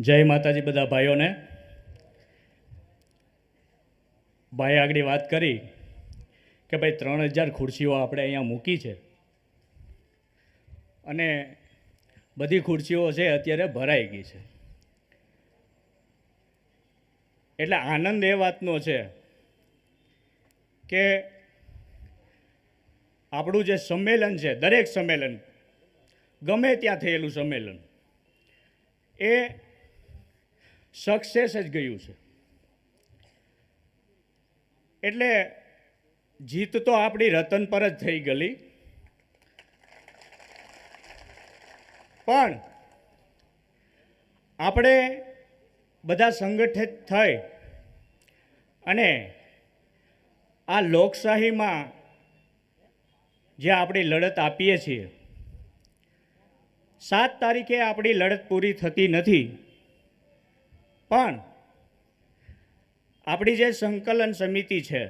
જય માતાજી બધા ભાઈઓને. ભાઈ આગળ વાત કરી કે ભાઈ ત્રણ હજાર ખુરશીઓ આપણે અહીંયા મૂકી છે. અને બધી ખુરશીઓ છે અત્યારે ભરાઈ ગઈ છે. એટલે આનંદ એ વાતનો છે કે આપણું જે સંમેલન છે, દરેક સંમેલન, ગમે ત્યાં થયેલું સંમેલન, એ સક્સેસ જ ગયું છે. એટલે જીત તો આપણી રતન પર જ થઈ ગઈ પણ આપણે બધા સંગઠિત થઈ અને આ લોકશાહીમાં જે આપણી લડત આપીએ છીએ, સાત તારીખે આપણી લડત પૂરી થતી નથી. પણ આપણી જે સંકલન સમિતિ છે,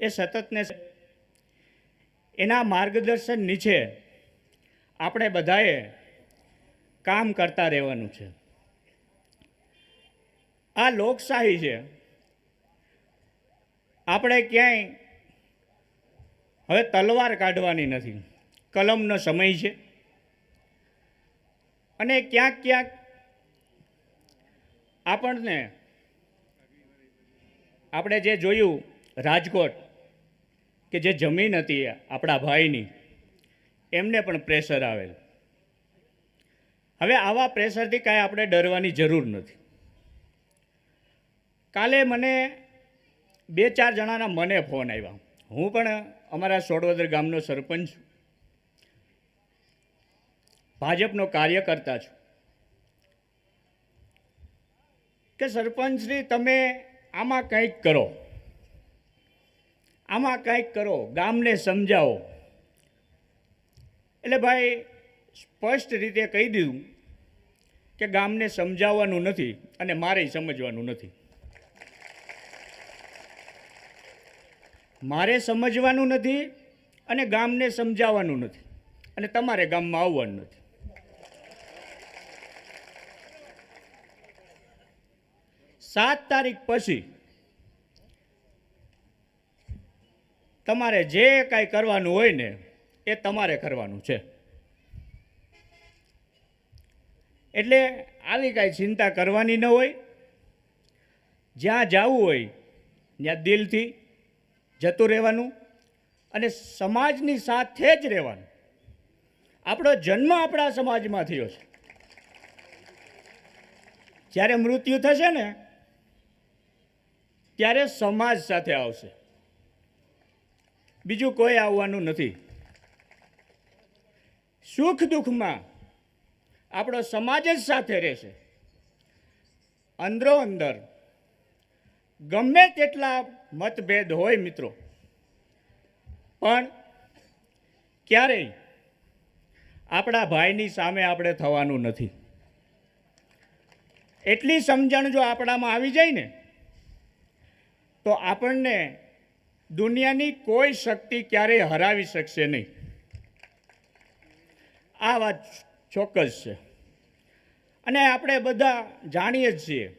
એ સતતને એના માર્ગદર્શન નીચે આપણે બધાએ કામ કરતા રહેવાનું છે. આ લોકશાહી છે. આપણે ક્યાંય હવે તલવાર કાઢવાની નથી. કલમનો સમય છે. અને ક્યાંક ક્યાંક આપણને આપણે જે જોયું રાજકોટ કે જે જમીન હતી આપણા ભાઈની, એમને પણ પ્રેશર આવેલ. હવે આવા પ્રેશરથી કાંઈ આપણે ડરવાની જરૂર નથી. કાલે મને બે ચાર જણાના મને ફોન આવ્યા. હું પણ અમારા સોડવદર ગામનો સરપંચ છું. ભાજપનો કાર્યકર્તા છું. કે સરપંચશ્રી તમે આમાં કંઈક કરો. આમાં કંઈક કરો, ગામને સમજાવો. એટલે ભાઈ, સ્પષ્ટ રીતે કહી દીધું કે ગામને સમજાવવાનું નથી અને મારે સમજવાનું નથી. મારે સમજવાનું નથી અને ગામને સમજાવવાનું નથી અને તમારે ગામમાં આવવાનું નથી. સાત તારીખ પછી તમારે જે કાંઈ કરવાનું હોય ને એ તમારે કરવાનું છે. એટલે આવી કાંઈ ચિંતા કરવાની ન હોય. જ્યાં જવું હોય, ત્યાં દિલથી જતું રહેવાનું અને સમાજની સાથે જ રહેવાનું. આપણો જન્મ આપણા સમાજમાં થયો છે. જ્યારે મૃત્યુ થશે ને ત્યારે સમાજ સાથે આવશે. બીજું કોઈ આવવાનું નથી. સુખ દુઃખમાં આપણો સમાજ જ સાથે રહેશે. અંદરો અંદર, ગમે તેટલા મતભેદ હોય મિત્રો, પણ ક્યારેય આપણા ભાઈની સામે આપણે થવાનું નથી. એટલી સમજણ જો આપણામાં આવી જાય ને તો આપણને દુનિયાની કોઈ શક્તિ ક્યારેય હરાવી શકશે નહીં. આ વાત ચોક્કસ છે. અને આપણે બધા જાણીએ જ છીએ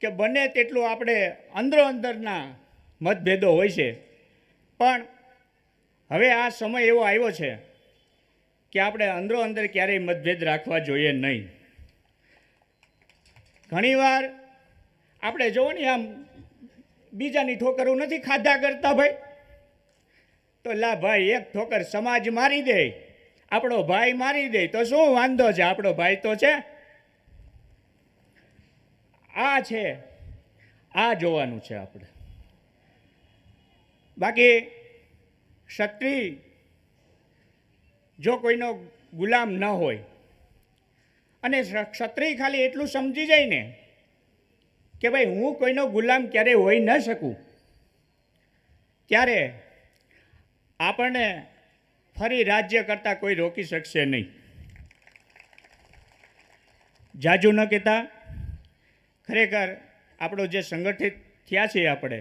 કે બને તેટલું આપણે અંદરો અંદરના મતભેદો હોય છે. પણ હવે આ સમય એવો આવ્યો છે કે આપણે અંદરો અંદર ક્યારેય મતભેદ રાખવા જોઈએ નહીં. ઘણીવાર આપણે જોવો ને આમ બીજાની ઠોકરો નથી ખાધા કરતા ભાઈ. તો લા ભાઈ, એક ઠોકર સમાજ મારી દે, આપણો ભાઈ મારી દે. તો શું વાંધો છે? આપણો ભાઈ તો છે. આ છે. આ જોવાનું છે આપણે. બાકી ક્ષત્રિય જો કોઈનો ગુલામ ન હોય, અને ક્ષત્રિય ખાલી એટલું સમજી જાય ને કે ભાઈ, હું કોઈનો ગુલામ ક્યારેય હોઈ ન શકું? ત્યારે આપણને ફરી રાજ્ય કરતાં કોઈ રોકી શકશે નહીં. જાજુ ન કહેતા. ખરેખર આપણો જે સંગઠિત થયા છીએ આપણે,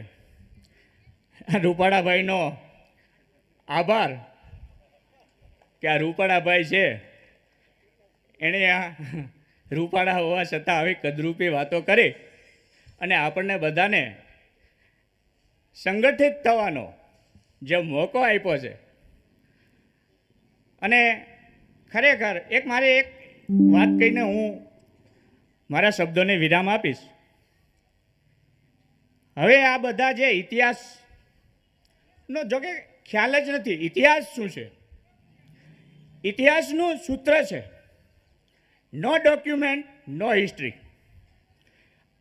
રૂપાળાભાઈનો આભાર કે આ રૂપાળાભાઈ છે, એણે આ રૂપાળા હોવા છતાં આવી કદરૂપી વાતો કરી. અને આપણને બધાને સંગઠિત થવાનો જે મોકો આપ્યો છે. અને ખરેખર એક મારે એક વાત કહીને હું મારા શબ્દોને વિરામ આપીશ. હવે આ બધા જે ઇતિહાસનો જોકે ખ્યાલ જ નથી, ઇતિહાસ શું છે? ઇતિહાસનું સૂત્ર છે. નો ડોક્યુમેન્ટ નો હિસ્ટ્રી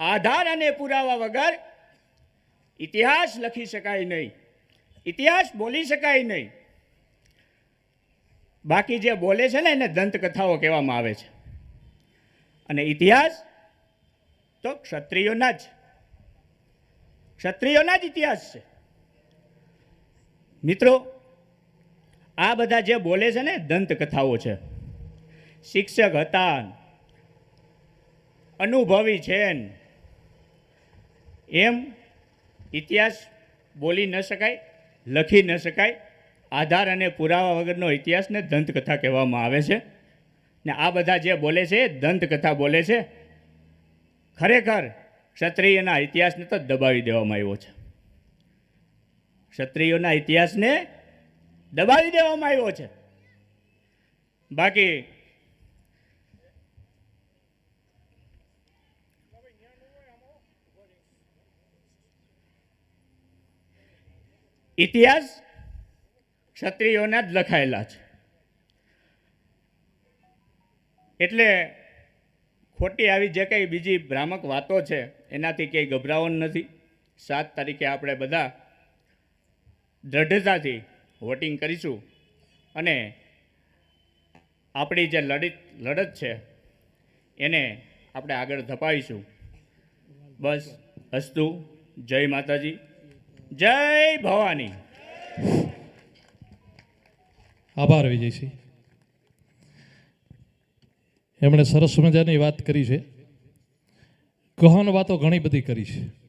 આધાર અને પુરાવા વગર ઇતિહાસ લખી શકાય નહીં. ઇતિહાસ બોલી શકાય નહીં. બાકી જે બોલે છે ને એને દંતકથાઓ કહેવામાં આવે છે. અને ઇતિહાસ તો ક્ષત્રિયોના જ. ક્ષત્રિયોના જ ઇતિહાસ છે. મિત્રો, આ બધા જે બોલે છે ને દંતકથાઓ છે. શિક્ષક હતા, અનુભવી છે. એમ ઇતિહાસ બોલી ન શકાય, લખી ન શકાય, આધાર અને પુરાવા વગરનો ઇતિહાસને દંતકથા કહેવામાં આવે છે. ને આ બધા જે બોલે છે એ દંતકથા બોલે છે. ખરેખર ક્ષત્રિયના ઇતિહાસને તો દબાવી દેવામાં આવ્યો છે. ક્ષત્રિયોના ઇતિહાસને દબાવી દેવામાં આવ્યો છે. બાકી ઇતિહાસ ક્ષત્રિયોના જ લખાયેલા છે. એટલે ખોટી આવી જે કંઈ બીજી ભ્રામક વાતો છે, એનાથી કંઈ ગભરાવાનું નથી. સાત તારીખે આપણે બધા દ્રઢતાથી વોટિંગ કરીશું અને આપણી જે લડિત, લડત છે, એને આપણે આગળ ધપાવીશું. બસ, હસ્તુ. જય માતાજી. જય ભવાની. આભાર, વિજયસિંહ. એમણે સરસ મજાની વાત કરી છે. ગહન વાતો ઘણી બધી કરી છે.